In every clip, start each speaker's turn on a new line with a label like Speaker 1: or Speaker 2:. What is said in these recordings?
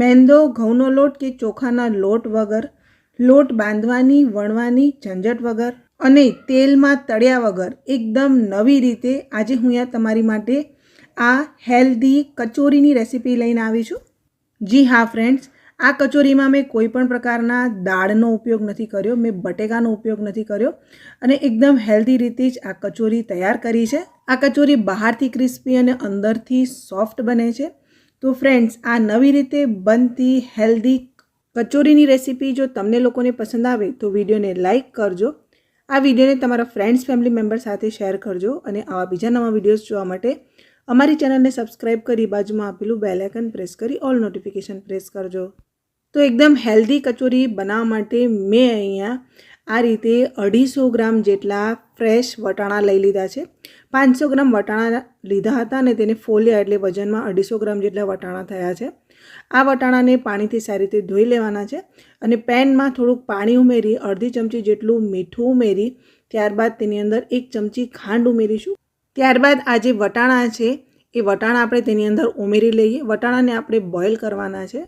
Speaker 1: મેંદો, ઘઉંનો લોટ કે ચોખાના લોટ વગર, લોટ બાંધવાની, વણવાની, ઝંઝટ વગર અને તેલમાં તળ્યા વગર એકદમ નવી રીતે આજે હું અહીંયા તમારી માટે આ હેલ્ધી કચોરીની રેસીપી લઈને આવી છું. જી હા ફ્રેન્ડ્સ આ કચોરીમાં મેં કોઈ પણ પ્રકારના દાળનો ઉપયોગ નથી કર્યો, મેં બટેકાનો ઉપયોગ નથી કર્યો અને એકદમ હેલ્ધી રીતે જ આ કચોરી તૈયાર કરી છે. આ કચોરી બહારથી ક્રિસ્પી અને અંદરથી સોફ્ટ બને છે. તો ફ્રેન્ડ્સ આ નવી રીતે બનતી હેલ્ધી કચોરીની રેસીપી જો તમને લોકોને પસંદ આવે, તો વિડીયોને લાઇક કરજો. આ વિડીયોને તમારા ફ્રેન્ડ્સ ફેમિલી મેમ્બર સાથે શેર કરજો અને આવા બીજા નવા વિડીયોઝ જોવા માટે અમારી ચેનલને સબસ્ક્રાઇબ કરી બાજુમાં આપેલું બેલ પ્રેસ કરી ઓલ નોટિફિકેશન પ્રેસ કરજો. તો એકદમ હેલ્ધી કચોરી બનાવવા માટે મેં અહીંયા આ રીતે અઢીસો ગ્રામ જેટલા ફ્રેશ વટાણા લઈ લીધા છે. પાંચસો ગ્રામ વટાણા લીધા હતા અને તેને ફોલ્યા એટલે વજનમાં અઢીસો ગ્રામ જેટલા વટાણા થયા છે. આ વટાણાને પાણીથી સારી રીતે ધોઈ લેવાના છે અને પેનમાં થોડુંક પાણી ઉમેરી, અડધી ચમચી જેટલું મીઠું ઉમેરી, ત્યારબાદ તેની અંદર એક ચમચી ખાંડ ઉમેરીશું. ત્યારબાદ આ જે વટાણા છે, એ વટાણા આપણે તેની અંદર ઉમેરી લઈએ. વટાણાને આપણે બોઇલ કરવાના છે.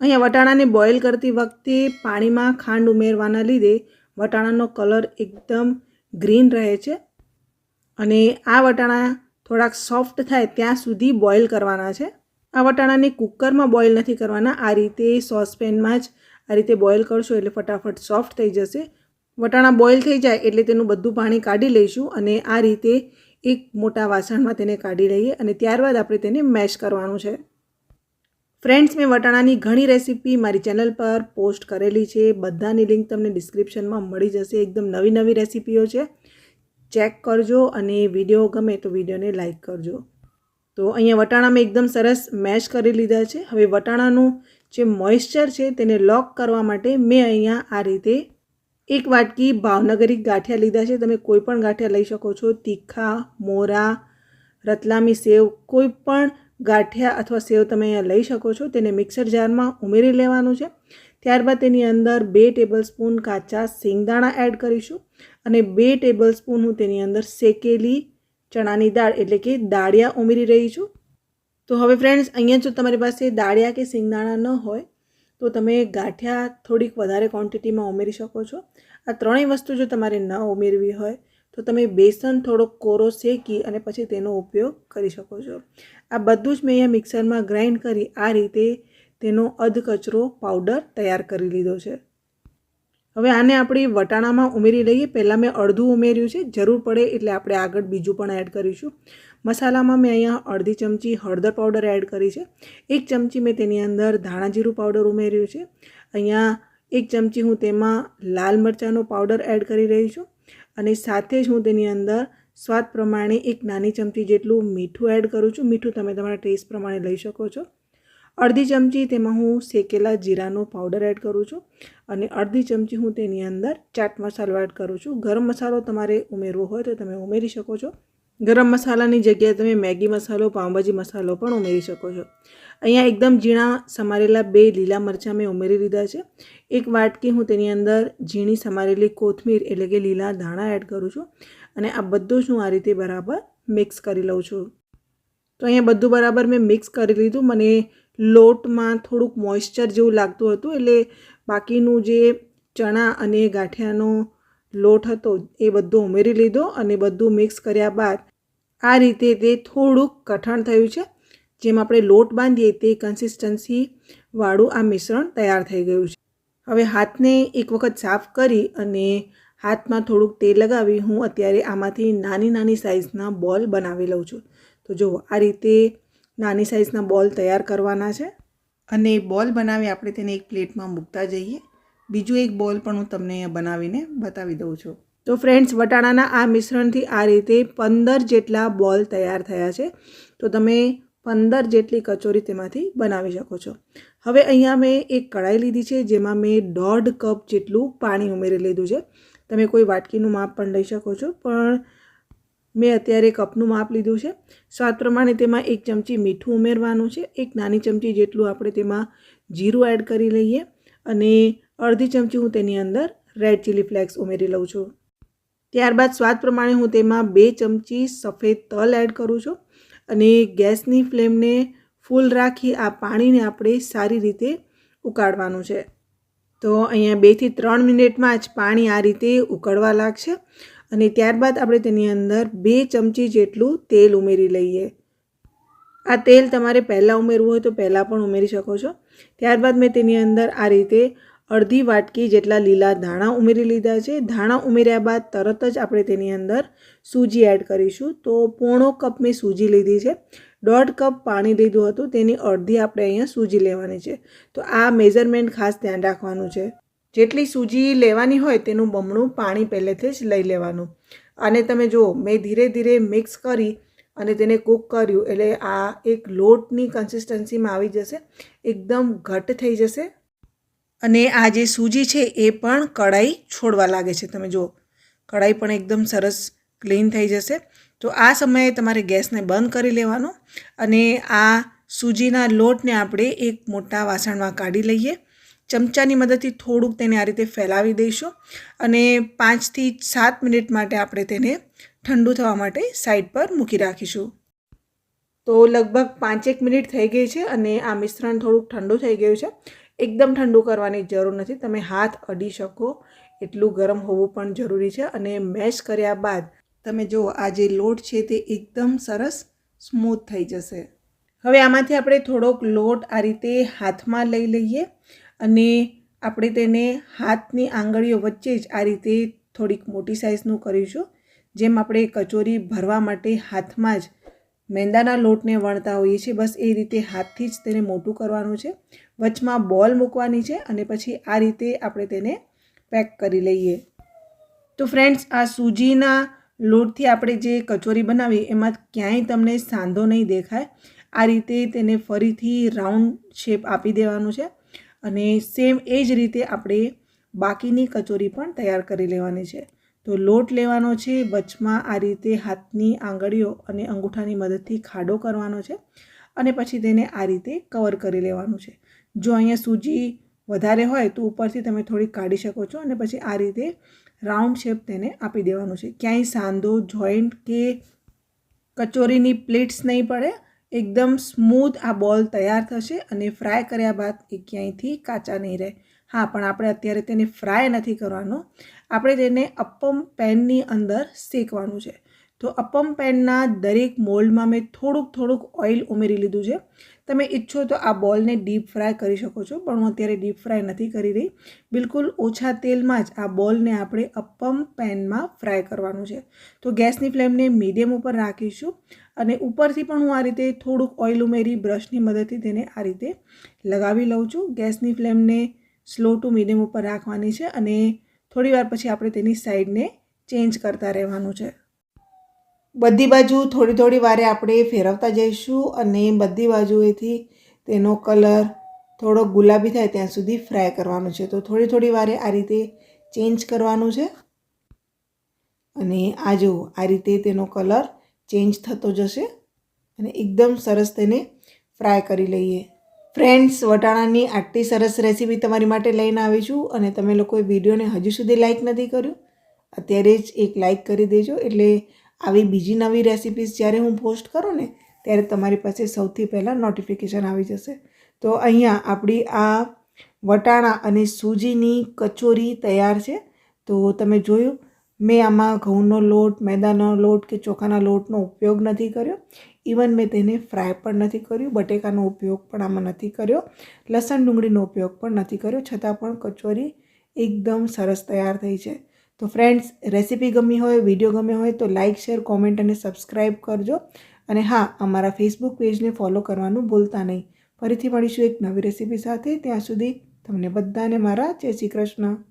Speaker 1: અહીંયા વટાણાને બોઇલ કરતી વખતે પાણીમાં ખાંડ ઉમેરવાના લીધે વટાણાનો કલર એકદમ ગ્રીન રહે છે અને આ વટાણા થોડાક સોફ્ટ થાય ત્યાં સુધી બોઇલ કરવાના છે. આ વટાણાને કુકરમાં બોઇલ નથી કરવાના. આ રીતે સોસપેનમાં જ આ રીતે બોઇલ કરશો એટલે ફટાફટ સોફ્ટ થઈ જશે. વટાણા બોઇલ થઈ જાય એટલે તેનું બધું પાણી કાઢી લઈશું અને આ રીતે એક મોટા વાસણમાં તેને કાઢી લઈએ અને ત્યારબાદ આપણે તેને મેશ કરવાનું છે. ફ્રેન્ડ્સ, મેં વટાણાની ઘણી રેસીપી મારી ચેનલ પર પોસ્ટ કરેલી છે. બધાની લિંક તમને ડિસ્ક્રિપ્શનમાં મળી જશે. એકદમ નવી નવી રેસીપીઓ છે. ચેક કરજો અને વીડિયો ગમે તો વિડીયોને લાઇક કરજો. તો અહીંયા વટાણા મેં એકદમ સરસ મેશ કરી લીધા છે. હવે વટાણાનું જે મોઇશ્ચર છે તેને લોક કરવા માટે મેં અહીંયા આ રીતે એક વાટકી ભાવનગરી ગાંઠિયા લીધા છે. તમે કોઈ પણ ગાંઠિયા લઈ શકો છો. તીખા, મોરા, રતલામી સેવ, કોઈ પણ ગાંઠિયા અથવા સેવ તમે અહીંયા લઈ શકો છો. તેને મિક્સર જારમાં ઉમેરી લેવાનું છે. ત્યારબાદ તેની અંદર બે ટેબલ સ્પૂન કાચા સિંગદાણા એડ કરીશું અને બે ટેબલ સ્પૂન હું તેની અંદર શેકેલી ચણાની દાળ એટલે કે દાળિયા ઉમેરી રહી છું. તો હવે ફ્રેન્ડ્સ અહીંયા જો તમારી પાસે દાળિયા કે સિંગદાણા ન હોય, તો તમે ગાંઠિયા થોડીક વધારે ક્વોન્ટિટીમાં ઉમેરી શકો છો. આ ત્રણેય વસ્તુ જો તમારે ન ઉમેરવી હોય તો તમે બેસન થોડોક કોરો શેકી અને પછી તેનો ઉપયોગ કરી શકો છો. આ બધું જ મેં અહીંયા મિક્સરમાં ગ્રાઇન્ડ કરી આ રીતે તેનો અધકચરો પાવડર તૈયાર કરી લીધો છે. હવે આને આપણે વટાણામાં ઉમેરી લઈએ. પહેલાં મેં અડધું ઉમેર્યું છે. જરૂર પડે એટલે આપણે આગળ બીજું પણ એડ કરીશું. મસાલામાં મેં અહીંયા અડધી ચમચી હળદર પાવડર એડ કરી છે. એક ચમચી મેં તેની અંદર ધાણા જીરું પાવડર ઉમેર્યું છે. અહીંયા એક ચમચી હું તેમાં લાલ મરચાંનો પાવડર એડ કરી રહી છું. અને સાથે જ હું તેની અંદર સ્વાદ પ્રમાણે એક નાની ચમચી જેટલું મીઠું એડ કરું છું. મીઠું તમે તમારા ટેસ્ટ પ્રમાણે લઈ શકો છો. અડધી ચમચી તેમાં હું શેકેલા જીરાનો પાવડર એડ કરું છું અને અડધી ચમચી હું તેની અંદર ચાટ મસાલો એડ કરું છું. ગરમ મસાલો તમારે ઉમેરવો હોય તો તમે ઉમેરી શકો છો. ગરમ મસાલાની જગ્યાએ તમે મેગી મસાલો, પાઉંભાજી મસાલો પણ ઉમેરી શકો છો. અહીંયા એકદમ ઝીણા સમારેલા બે લીલા મરચાં મેં ઉમેરી લીધા છે. એક વાટકી હું તેની અંદર ઝીણી સમારેલી કોથમીર એટલે કે લીલા ધાણા એડ કરું છું અને આ બધું જ હું આ રીતે બરાબર મિક્સ કરી લઉં છું. તો અહીંયા બધું બરાબર મેં મિક્સ કરી લીધું. મને લોટમાં થોડુંક મોઇશ્ચર જેવું લાગતું હતું એટલે બાકીનું જે ચણા અને ગાંઠિયાનો લોટ હતો એ બધો ઉમેરી લીધો અને બધું મિક્સ કર્યા બાદ આ રીતે તે થોડુંક કઠણ થયું છે. જેમ આપણે લોટ બાંધીએ તે કન્સિસ્ટન્સીવાળું આ મિશ્રણ તૈયાર થઈ ગયું છે. હવે હાથને એક વખત સાફ કરી અને હાથમાં થોડુંક તેલ લગાવી હું અત્યારે આમાંથી નાની નાની સાઇઝના બોલ બનાવી લઉં છું. તો જુઓ, આ રીતે નાની સાઇઝના બોલ તૈયાર કરવાના છે. અને બોલ બનાવી આપણે તેને એક પ્લેટમાં મૂકતા જઈએ. બીજું એક બોલ પણ હું તમને બનાવીને બતાવી દઉં છું. તો ફ્રેન્ડ્સ વટાણાના આ મિશ્રણથી આ રીતે પંદર જેટલા બોલ તૈયાર થયા છે. તો તમે પંદર જેટલી કચોરી તેમાંથી બનાવી શકો છો. હવે અહીંયા મેં એક કઢાઈ લીધી છે, જેમાં મેં દોઢ કપ જેટલું પાણી ઉમેરી લીધું છે. તમે કોઈ વાટકીનું માપ પણ લઈ શકો છો, પણ મેં અત્યારે કપનું માપ લીધું છે. સ્વાદ પ્રમાણે તેમાં એક ચમચી મીઠું ઉમેરવાનું છે, એક નાની ચમચી જેટલું આપણે તેમાં જીરું એડ કરી લઈએ, અને અડધી ચમચી હું તેની અંદર રેડ ચીલી ફ્લેક્સ ઉમેરી લઉં છું. ત્યારબાદ સ્વાદ પ્રમાણે હું તેમાં બે ચમચી સફેદ તલ એડ કરું છું. અને ગેસની ફ્લેમને ફૂલ રાખી આ પાણીને આપણે સારી રીતે ઉકાળવાનું છે. તો અહીંયા બેથી ત્રણ મિનિટમાં જ પાણી આ રીતે ઉકળવા લાગશે અને ત્યારબાદ આપણે તેની અંદર બે ચમચી જેટલું તેલ ઉમેરી લઈએ. આ તેલ તમારે પહેલાં ઉમેરવું હોય તો પહેલાં પણ ઉમેરી શકો છો. ત્યારબાદ મેં તેની અંદર આ રીતે અડધી વાટકી જેટલા લીલા ધાણા ઉમેરી લીધા છે. ધાણા ઉમેર્યા બાદ તરત જ આપણે તેની અંદર સૂજી એડ કરીશું. તો પોણો કપ મેં સૂજી લીધી છે. દોઢ કપ પાણી લીધું હતું. તેની અડધી આપણે અહીંયા સૂજી લેવાની છે. તો આ મેઝરમેન્ટ ખાસ ધ્યાન રાખવાનું છે. જેટલી સૂજી લેવાની હોય તેનું બમણું પાણી પહેલેથી જ લઈ લેવાનું. અને તમે જુઓ, મેં ધીરે ધીરે મિક્સ કરી અને તેને કૂક કર્યું. એટલે આ એક લોટની કન્સિસ્ટન્સીમાં આવી જશે. એકદમ ઘટ થઈ જશે. અને આ જે સૂજી છે એ પણ કઢાઈ છોડવા લાગે છે. તમે જુઓ, કઢાઈ પણ એકદમ સરસ ક્લીન થઈ જશે. તો આ સમયે તમારે ગેસને બંધ કરી લેવાનો અને આ સૂજીના લોટને આપણે એક મોટા વાસણમાં કાઢી લઈએ. ચમચાની મદદથી થોડુંક તેને આ રીતે ફેલાવી દઈશું અને પાંચથી સાત મિનિટ માટે આપણે તેને ઠંડુ થવા માટે સાઈડ પર મૂકી રાખીશું. તો લગભગ પાંચેક મિનિટ થઈ ગઈ છે અને આ મિશ્રણ થોડુંક ઠંડુ થઈ ગયું છે. એકદમ ઠંડુ કરવાની જરૂર નથી. તમે હાથ અડી શકો, એટલું ગરમ હોવું પણ જરૂરી છે અને મેશ કર્યા બાદ તમે જુઓ, આ જે લોટ છે તે એકદમ સરસ સ્મૂથ થઈ જશે. હવે આમાંથી આપણે થોડોક લોટ આ રીતે હાથમાં લઈ લઈએ અને આપણે તેને હાથની આંગળીઓ વચ્ચે જ આ રીતે થોડીક મોટી સાઇઝનું કરીશું. જેમ આપણે કચોરી ભરવા માટે હાથમાં જ મેંદાના લોટને વણતા હોઈએ છીએ. બસ એ રીતે હાથથી જ તેને મોટું કરવાનું છે. વચમાં બોલ મૂકવાની છે અને પછી આ રીતે આપણે તેને પેક કરી લઈએ. તો ફ્રેન્ડ્સ, આ સૂજીના લોટથી આપણે જે કચોરી બનાવી એમાં ક્યાંય તમને સાંધો નહીં દેખાય. આ રીતે તેને ફરીથી રાઉન્ડ શેપ આપી દેવાનું છે અને સેમ એ જ રીતે આપણે બાકીની કચોરી પણ તૈયાર કરી લેવાની છે. તો લોટ લેવાનો છે, વચમાં આ રીતે હાથની આંગળીઓ અને અંગૂઠાની મદદથી ખાડો કરવાનો છે અને પછી તેને આ રીતે કવર કરી લેવાનું છે. જો અહીંયા સૂજી વધારે હોય તો ઉપરથી તમે થોડી કાઢી શકો છો અને પછી આ રીતે રાઉન્ડ શેપ તેને આપી દેવાનું છે. ક્યાંય સાંધો, જોઈન્ટ કે કચોરીની પ્લેટ્સ નહીં પડે, એકદમ સ્મૂથ આ બોલ તૈયાર થશે અને ફ્રાય કર્યા બાદ એ ક્યાંયથી કાચા નહીં રહે. હા, પણ આપણે અત્યારે તેને ફ્રાય નથી કરવાનો. આપણે તેને અપમ પેનની અંદર શેકવાનું છે. તો અપમ પેનના દરેક મોલ્ડમાં મેં થોડુંક થોડુંક ઓઇલ ઉમેરી લીધું છે. તમે ઈચ્છો તો આ બોલને ડીપ ફ્રાય કરી શકો છો, પણ હું અત્યારે ડીપ ફ્રાય નથી કરી રહી. બિલકુલ ઓછા તેલમાં જ આ બોલને આપણે અપમ પેનમાં ફ્રાય કરવાનું છે. તો ગેસની ફ્લેમને મીડિયમ ઉપર રાખીશું અને ઉપરથી પણ હું આ રીતે થોડુંક ઓઇલ ઉમેરી બ્રશની મદદથી તેને આ રીતે લગાવી લઉં છું. ગેસની ફ્લેમને સ્લો ટુ મીડિયમ ઉપર રાખવાની છે અને થોડી વાર પછી આપણે તેની સાઈડને ચેન્જ કરતા રહેવાનું છે. બધી બાજુ થોડી થોડી વારે આપણે ફેરવતા જઈશું અને બધી બાજુએથી તેનો કલર થોડો ગુલાબી થાય ત્યાં સુધી ફ્રાય કરવાનું છે. તો થોડી થોડી વારે આ રીતે ચેન્જ કરવાનું છે. અને આ જુઓ, આ રીતે તેનો કલર ચેન્જ થતો જશે અને એકદમ સરસ તેને ફ્રાય કરી લઈએ. ફ્રેન્ડ્સ, વટાણાની આટલી સરસ રેસીપી તમારી માટે લઈને આવી છું અને તમે લોકોએ વિડીયોને હજુ સુધી લાઇક નથી કર્યું, અત્યારે જ એક લાઇક કરી દેજો. એટલે આવી બીજી નવી રેસિપીઝ જ્યારે હું પોસ્ટ કરું ને, ત્યારે તમારી પાસે સૌથી પહેલાં નોટિફિકેશન આવી જશે. તો અહીંયા આપણી આ વટાણા અને સૂજીની કચોરી તૈયાર છે. તો તમે જોયું મેં આમાં ઘઉંનો લોટ, મેદાનો લોટ કે ચોખાના લોટનો ઉપયોગ નથી કર્યો. ઇવન મેં તેને ફ્રાય પણ નથી કર્યું, બટેકાનો ઉપયોગ પણ આમાં નથી કર્યો, લસણ ડુંગળીનો ઉપયોગ પણ નથી કર્યો, છતાં પણ કચોરી એકદમ સરસ તૈયાર થઈ છે. તો ફ્રેન્ડ્સ રેસીપી ગમી હોય વીડિયો ગમ્યો હોય તો લાઇક શેર કોમેન્ટ અને સબસ્ક્રાઈબ કરજો. અને હા, અમારા ફેસબુક પેજને ફોલો કરવાનું ભૂલતા નહીં. ફરીથી મળીશું એક નવી રેસીપી સાથે. ત્યાં સુધી તમને બધાને મારા જય શ્રી કૃષ્ણ.